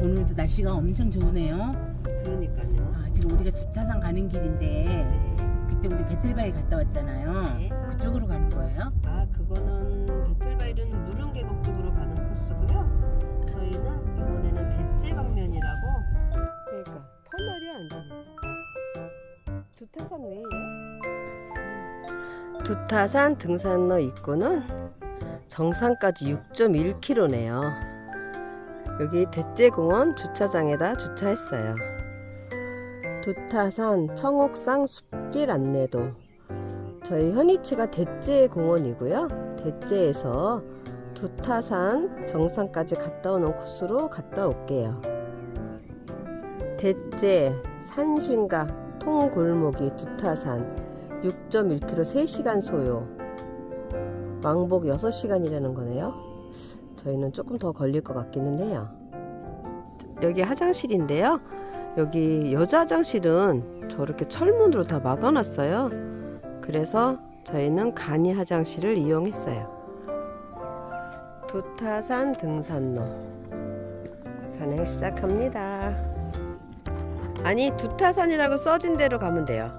오늘도 날씨가 엄청 좋으네요. 그러니까요. 아, 지금 우리가 두타산 가는 길인데 네. 그때 우리 배틀바위 갔다 왔잖아요. 네. 그쪽으로 가는 거예요? 아 그거는 배틀바이른 무릉 계곡 쪽으로 가는 코스고요. 저희는 이번에는 대째 방면이라고. 그러니까 터널이 완전히. 두타산 왜 이래? 두타산 등산로 입구는 정상까지 6.1km네요. 여기 대째공원 주차장에다 주차했어요. 두타산 청옥상 숲길 안내도 저희 현이치가 대째공원이고요. 대째에서 두타산 정상까지 갔다 오는 코스로 갔다 올게요. 대째 산신각 통골목이 두타산 6.1km 3시간 소요. 왕복 6시간이라는 거네요. 저희는 조금 더 걸릴 것 같기는 해요. 여기 화장실인데요. 여기 여자 화장실은 저렇게 철문으로 다 막아놨어요. 그래서 저희는 간이 화장실을 이용했어요. 두타산 등산로 산행 시작합니다. 아니 두타산이라고 써진 대로 가면 돼요.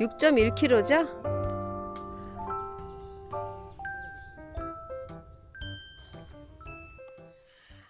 6.1km죠?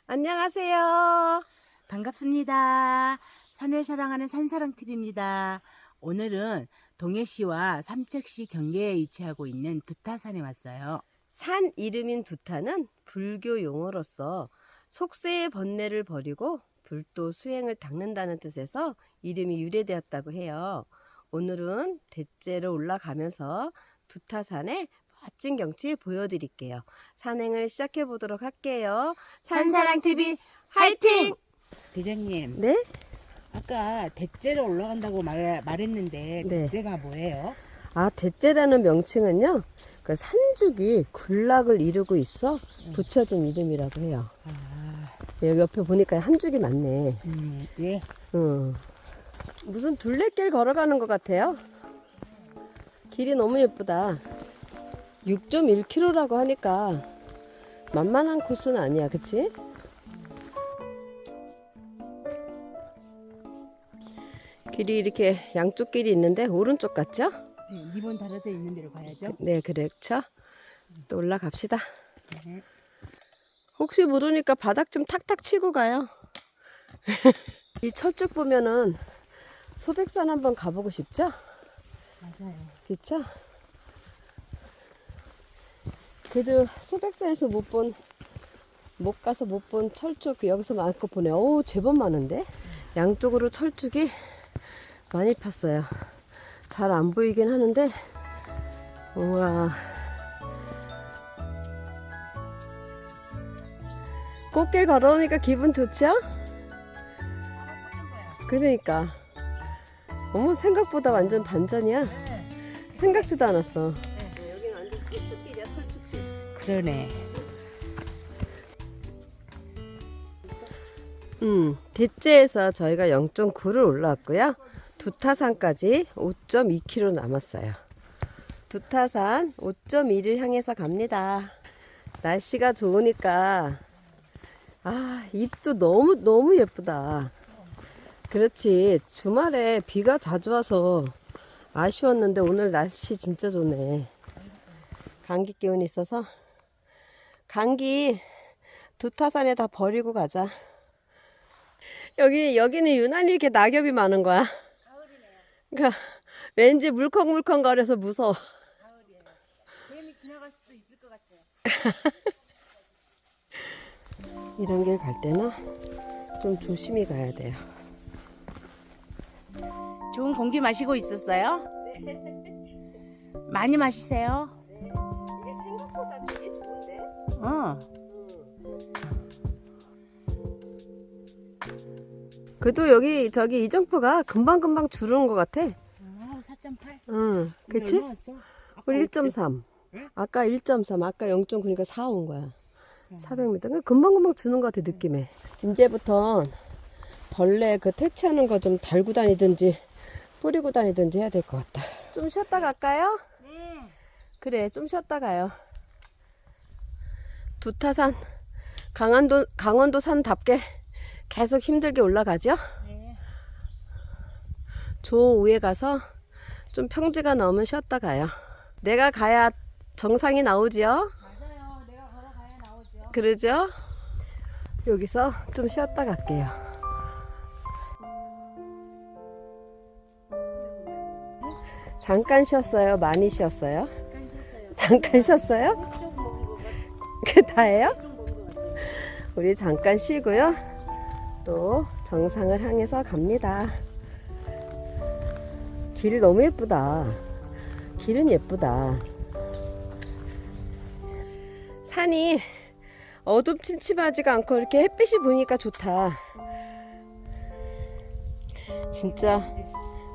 안녕하세요. 반갑습니다. 산을 사랑하는 산사랑 TV입니다. 오늘은 동해시와 삼척시 경계에 위치하고 있는 두타산에 왔어요. 산 이름인 두타는 불교 용어로서 속세의 번뇌를 버리고 불도 수행을 닦는다는 뜻에서 이름이 유래되었다고 해요. 오늘은 대째로 올라가면서 두타산의 멋진 경치 보여드릴게요. 산행을 시작해 보도록 할게요. 산사랑 TV 화이팅! 대장님, 네? 아까 대째로 올라간다고 말, 말했는데 네. 대째가 뭐예요? 아, 대째라는 명칭은요. 그 산죽이 군락을 이루고 있어 붙여진 이름이라고 해요. 아, 여기 옆에 보니까 한 죽이 많네. 음, 예. 응. 무슨 둘레길 걸어가는 것 같아요. 길이 너무 예쁘다. 6.1km라고 하니까 만만한 코스는 아니야, 그치? 길이 이렇게 양쪽 길이 있는데 오른쪽 같죠? 네, 리본 달아져 있는 데로 가야죠. 네, 그렇죠. 또 올라갑시다. 네. 혹시 모르니까 바닥 좀 탁탁 치고 가요. 이 철쭉 보면은 소백산 한번 가보고 싶죠? 맞아요. 그쵸? 그래도 소백산에서 못 본, 못 가서 못 본 철쭉 여기서 많고 보네. 오, 제법 많은데? 양쪽으로 철쭉이 많이 폈어요. 잘 안 보이긴 하는데, 우와. 꽃길 걸어오니까 기분 좋죠? 그러니까. 어머, 생각보다 완전 반전이야. 생각지도 않았어. 여기는 완전 철쭉길이야, 철쭉길. 그러네. 음, 대체에서 저희가 0.9를 올라왔고요. 두타산까지 5.2km 남았어요. 두타산 5.2를 향해서 갑니다. 날씨가 좋으니까 아, 잎도 너무 너무 예쁘다. 그렇지. 주말에 비가 자주 와서 아쉬웠는데 오늘 날씨 진짜 좋네. 감기 기운이 있어서 감기 두타산에 다 버리고 가자. 여기 여기는 유난히 이렇게 낙엽이 많은 거야. 그러니까 왠지 물컹물컹 거려서 무서워. 뱀이 지나갈 수도 있을 것 같아요. 이런 길 갈 때는 좀 조심히 가야 돼요. 좋은 공기 마시고 있었어요? 많이 마시세요. 이게 생각보다 되게 좋은데? 어. 그래도 여기 저기 이정표가 금방 금방 줄은 것 같아. 아, 4.8. 응, 그치? 우리 1.3. 아까 1.3, 아까 0.9니까 4 온 거야. 400m. 금방 금방 주는 것 같아, 느낌에. 이제부터 벌레 그 퇴치하는 거 좀 달고 다니든지 뿌리고 다니든지 해야 될 것 같다. 좀 쉬었다 갈까요? 네. 그래, 좀 쉬었다 가요. 두타산, 강원도, 강원도 산답게 계속 힘들게 올라가죠? 네. 조 위에 가서 좀 평지가 넘으면 쉬었다 가요. 내가 가야 정상이 나오지요? 맞아요. 내가 걸어가야 나오죠. 그러죠? 여기서 좀 쉬었다 갈게요. 잠깐 쉬었어요? 많이 쉬었어요? 잠깐 쉬었어요. 잠깐 쉬었어요? 좀 먹은 거 같아. 그 다예요? 우리 잠깐 쉬고요. 또 정상을 향해서 갑니다. 길 너무 예쁘다. 길은 예쁘다. 산이 어둠침침하지가 않고 이렇게 햇빛이 보니까 좋다. 진짜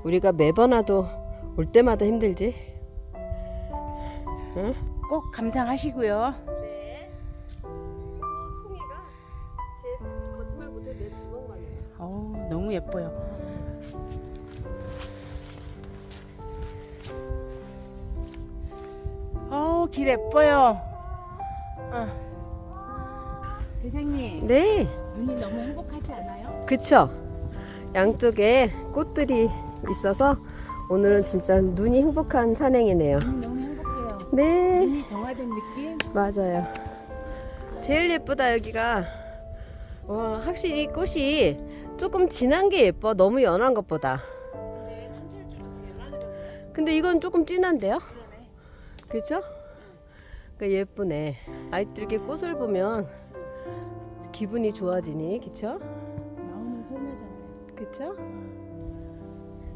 우리가 매번 와도 올 때마다 힘들지? 응? 꼭 감상하시고요. 너무 예뻐요. 어우, 길 예뻐요. 어. 대장님, 네, 눈이 너무 행복하지 않아요? 그쵸? 양쪽에 꽃들이 있어서 오늘은 진짜 눈이 행복한 산행이네요. 눈이 너무 행복해요. 네, 눈이 정화된 느낌? 맞아요. 제일 예쁘다 여기가. 와, 확실히 꽃이 조금 진한 게 예뻐. 너무 연한 것보다. 근데 이건 조금 진한데요? 그죠? 그 예쁘네. 아이들 이렇게 꽃을 보면 기분이 좋아지니, 그쵸? 나오는 소녀잖아요. 그쵸?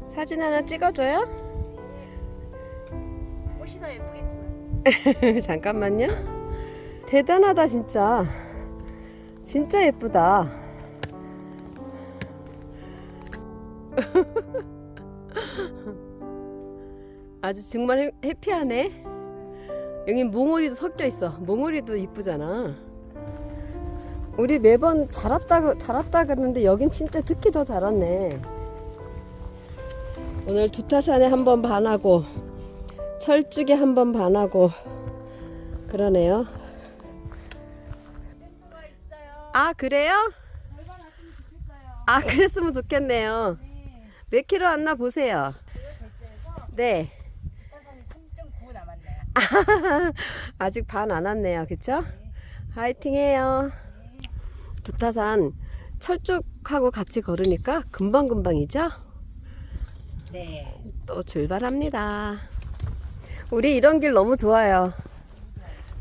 사진 하나 찍어줘요? 꽃이 더 예쁘겠지만. 잠깐만요. 대단하다, 진짜. 진짜 예쁘다. 아주 정말 해- 해피하네. 여기 몽우리도 섞여 있어. 몽우리도 이쁘잖아. 우리 매번 자랐다 자랐다 그러는데 여긴 진짜 특히 더 자랐네. 오늘 두타산에 한 번 반하고 철쭉에 한 번 반하고 그러네요. 아 그래요? 아 그랬으면 좋겠네요. 네. 몇 킬로 왔나 보세요. 네. 따산이 3.9 남았네요. 아직 반 안 왔네요. 그쵸? 화이팅해요. 두타산 철쭉하고 같이 걸으니까 금방금방이죠? 네. 또 출발합니다. 우리 이런 길 너무 좋아요.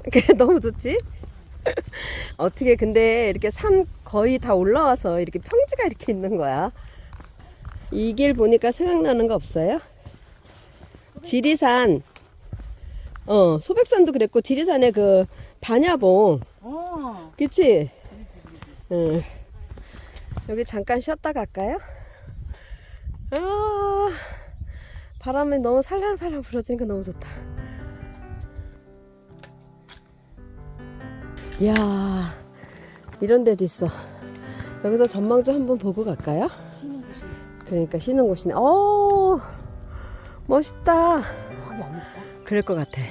너무 좋지? 어떻게 근데 이렇게 산 거의 다 올라와서 이렇게 평지가 이렇게 있는 거야? 이 길 보니까 생각나는 거 없어요? 지리산. 어, 소백산도 그랬고 지리산에 그 반야봉. 어. 그치? 응. 여기 잠깐 쉬었다 갈까요? 아, 바람이 너무 살랑살랑 불어주니까 너무 좋다. 이야, 이런 데도 있어. 여기서 전망 좀 한번 보고 갈까요? 그러니까 쉬는 곳이네. 오, 멋있다. 그럴 것 같아.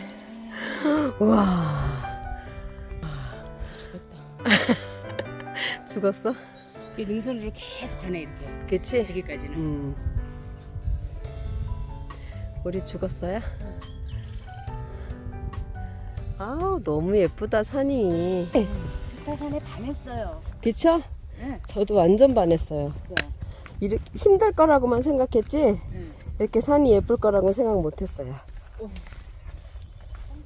우와, 좋겠다. 죽었어? 이 능선으로 계속 가네 이렇게. 그치? 저기까지는. 음. 우리 죽었어요? 아우 너무 예쁘다 산이. 두타산에 반했어요. 그쵸? 네. 저도 완전 반했어요. 그죠? 이렇게 힘들 거라고만 생각했지 네. 이렇게 산이 예쁠 거라고 생각 못했어요.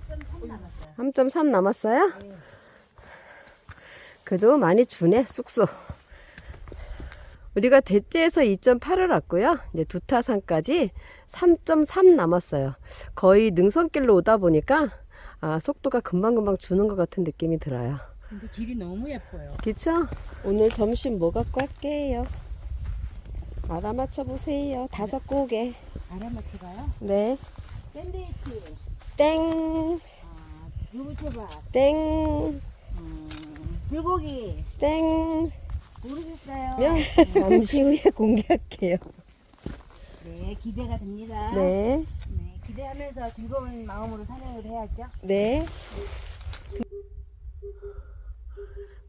3.3 남았어요. 3.3 남았어요? 네. 그래도 많이 주네 쑥쑥. 우리가 대체에서 2.8을 왔고요. 이제 두타산까지 3.3 남았어요. 거의 능선길로 오다 보니까 아, 속도가 금방금방 주는 것 같은 느낌이 들어요. 근데 길이 너무 예뻐요. 그쵸? 오늘 점심 뭐 갖고 할게요? 알아맞혀 보세요. 다섯 고개. 아라마트가요? 네. 샌드위치, 땡, 아, 유부초밥, 땡, 음, 불고기. 땡. 모르겠어요. 면 잠시 후에 공개할게요. 네, 기대가 됩니다. 네. 네, 기대하면서 즐거운 마음으로 산행을 해야죠. 네.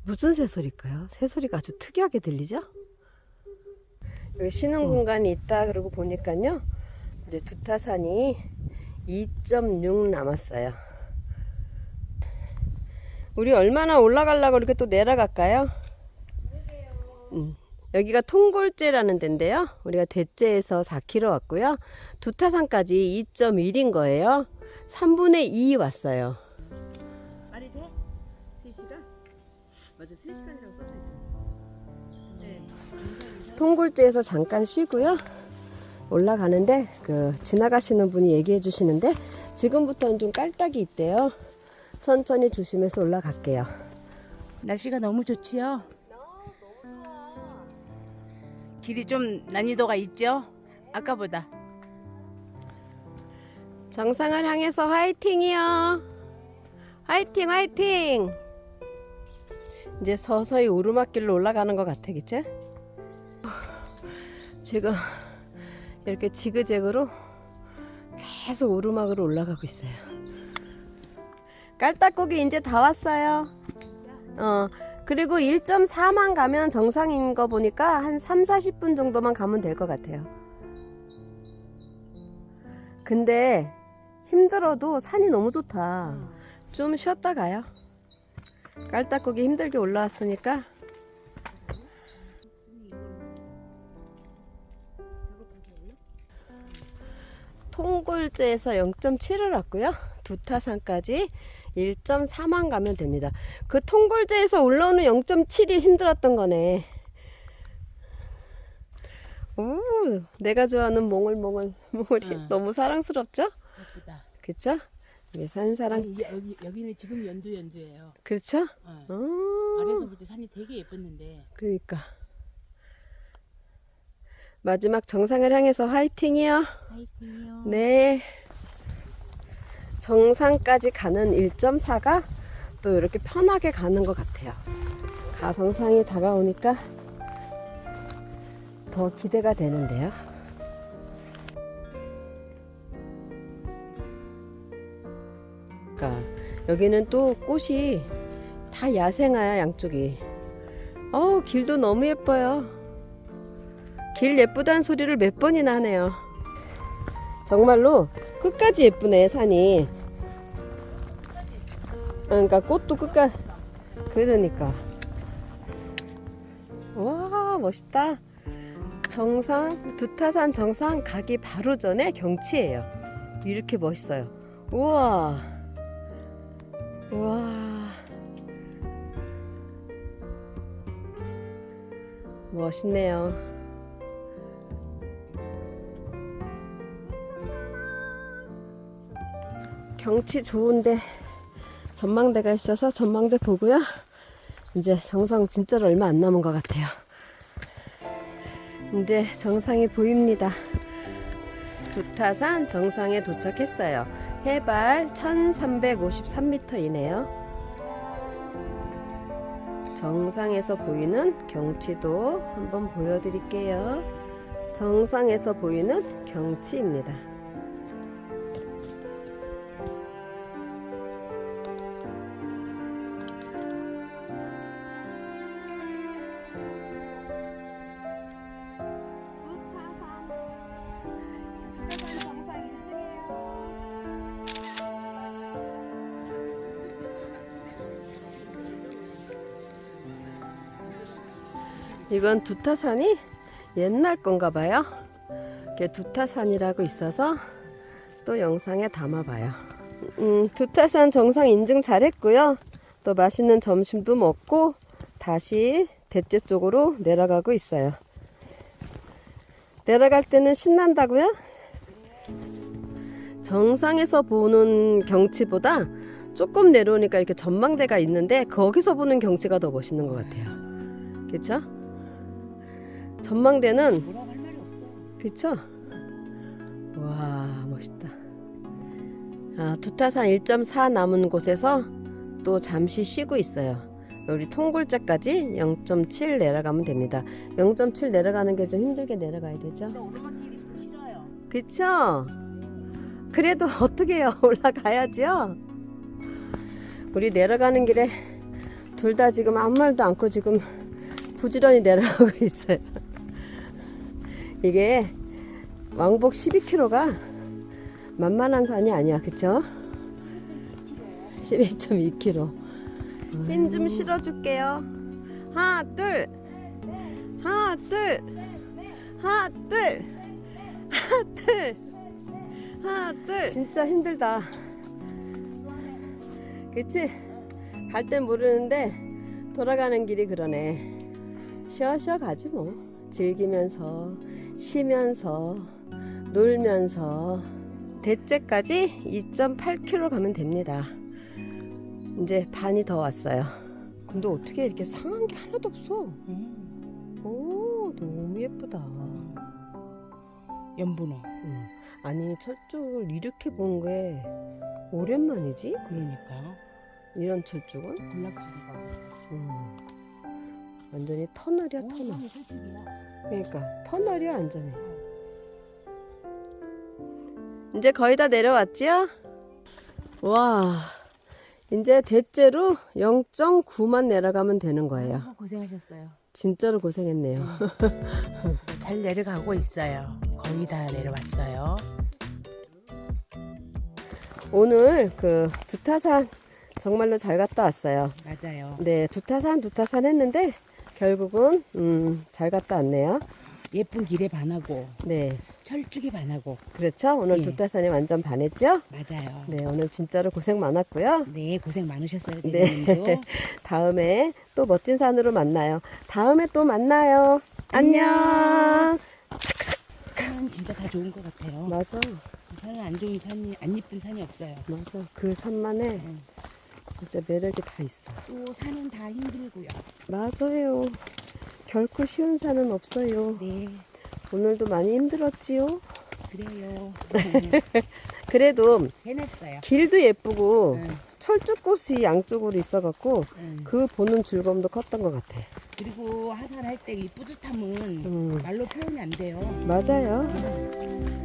무슨 새소리일까요? 새소리가 아주 특이하게 들리죠? 여기 쉬는 공간이 있다 그러고 보니까요. 이제 두타산이 2.6 남았어요. 우리 얼마나 올라가려고 이렇게 또 내려갈까요? 음, 여기가 통골제라는 데인데요. 우리가 대제에서 4km 왔고요. 두타산까지 2.1인 거예요. 3분의 2 왔어요. 말이 돼? 3시간? 맞아 3시간 통굴제에서 잠깐 쉬고요. 올라가는데 그 지나가시는 분이 얘기해 주시는데 지금부터는 좀 깔딱이 있대요. 천천히 조심해서 올라갈게요. 날씨가 너무 좋지요? 길이 좀 난이도가 있죠? 아까보다 정상을 향해서 화이팅이요. 화이팅 화이팅. 이제 서서히 오르막길로 올라가는 것 같아, 그치? 지금 이렇게 지그재그로 계속 오르막으로 올라가고 있어요. 깔딱고기 이제 다 왔어요. 어, 그리고 1.4만 가면 정상인 거 보니까 한 3, 40분 정도만 가면 될 것 같아요. 근데 힘들어도 산이 너무 좋다. 좀 쉬었다 가요. 깔딱고기 힘들게 올라왔으니까 통골제에서 0.7을 왔고요. 두타산까지 1.4만 가면 됩니다. 그 통골제에서 올라오는 0.7이 힘들었던 거네. 오, 내가 좋아하는 몽글몽글 몽글이 응. 너무 사랑스럽죠? 예쁘다 그쵸? 이게 산사랑 아니, 여기, 여기는 지금 연두 연두예요 그렇죠? 어. 어, 아래에서 볼 때 산이 되게 예뻤는데 그러니까 마지막 정상을 향해서 화이팅이요. 화이팅이요 네. 정상까지 가는 1.4가 또 이렇게 편하게 가는 것 같아요. 가- 정상이 다가오니까 더 기대가 되는데요. 그러니까 여기는 또 꽃이 다 야생화야 양쪽이. 어우 길도 너무 예뻐요. 길 예쁘다는 소리를 몇 번이나 하네요. 정말로 끝까지 예쁘네 산이. 그러니까 꽃도 끝까지 그러니까. 와 멋있다. 정상 두타산 정상 가기 바로 전에 경치예요. 이렇게 멋있어요. 우와. 우와. 멋있네요. 경치 좋은데 전망대가 있어서 전망대 보고요. 이제 정상 진짜로 얼마 안 남은 것 같아요. 이제 정상이 보입니다. 두타산 정상에 도착했어요. 해발 1353m이네요. 정상에서 보이는 경치도 한번 보여드릴게요. 정상에서 보이는 경치입니다. 이건 두타산이 옛날 건가 봐요. 이게 두타산이라고 있어서 또 영상에 담아봐요. 음, 두타산 정상 인증 잘했고요. 또 맛있는 점심도 먹고 다시 대째 쪽으로 내려가고 있어요. 내려갈 때는 신난다고요? 정상에서 보는 경치보다 조금 내려오니까 이렇게 전망대가 있는데 거기서 보는 경치가 더 멋있는 것 같아요. 그쵸? 전망대는 뭐라고 할 말이 없어 그쵸? 와 멋있다. 아, 두타산 1.4 남은 곳에서 또 잠시 쉬고 있어요. 우리 통골자까지 0.7 내려가면 됩니다. 0.7 내려가는 게 좀 힘들게 내려가야 되죠? 오르막길 싫어요 그쵸? 그래도 어떻게 해요? 올라가야죠? 우리 내려가는 길에 둘 다 지금 아무 말도 않고 지금 부지런히 내려가고 있어요. 이게 왕복 12km가 만만한 산이 아니야, 그쵸? 12.2km. 힘 좀 실어줄게요. 하나, 둘. 하나, 둘. 하나, 둘. 하나, 둘. 하나, 둘. 진짜 힘들다. 그치? 갈 땐 모르는데 돌아가는 길이 그러네. 쉬어 쉬어 가지 뭐. 즐기면서 쉬면서 놀면서 대째까지 2.8km 가면 됩니다. 이제 반이 더 왔어요. 근데 어떻게 이렇게 상한 게 하나도 없어? 음, 오 너무 예쁘다. 연분호. 음. 아니 철쭉을 이렇게 본 게 오랜만이지? 그러니까 이런 철쭉은? 군락지가. 음. 완전히 터널이야 터널. 그러니까 터널이야 완전히. 이제 거의 다 내려왔지요? 와, 이제 대째로 0.9만 내려가면 되는 거예요. 아, 고생하셨어요. 진짜로 고생했네요. 잘 내려가고 있어요. 거의 다 내려왔어요. 오늘 그 두타산 정말로 잘 갔다 왔어요. 맞아요. 네, 두타산 두타산 했는데 결국은 음, 잘 갔다 왔네요. 예쁜 길에 반하고 네, 철쭉에 반하고. 그렇죠. 오늘 예. 두타산이 완전 반했죠? 맞아요. 네, 오늘 진짜로 고생 많았고요. 네, 고생 많으셨어요, 네. 대리님도. 다음에 또 멋진 산으로 만나요. 다음에 또 만나요. 안녕. 산은 진짜 다 좋은 것 같아요. 맞아, 산은 안 좋은 산이, 안 이쁜 산이 없어요. 맞아. 그 산만에 응. 진짜 매력이 다 있어. 또 산은 다 힘들고요. 맞아요. 결코 쉬운 산은 없어요. 네, 오늘도 많이 힘들었지요. 그래요. 그래도 해냈어요. 길도 예쁘고 응, 철쭉꽃이 양쪽으로 있어갖고 응. 그 보는 즐거움도 컸던 것 같아. 그리고 하산할 때 이 뿌듯함은 음, 말로 표현이 안 돼요. 맞아요. 응.